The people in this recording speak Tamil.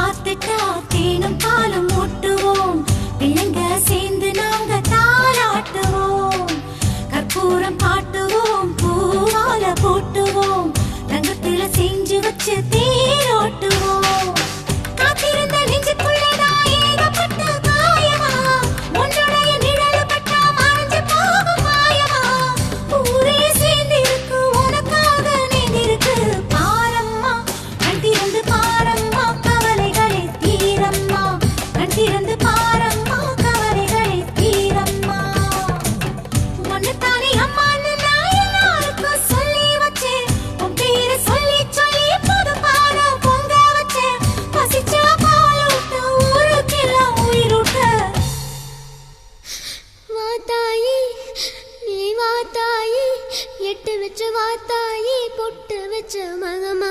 பார்த்துட்டா தேனும் பாலும் ஊட்டுவோம் பிள்ளைங்க சேர்ந்து நாங்க தாளாட்டுவோம் கற்பூரம் பாட்டு எட்டு வச்சு வாத்தாயி பொட்டு வச்சு மகமா.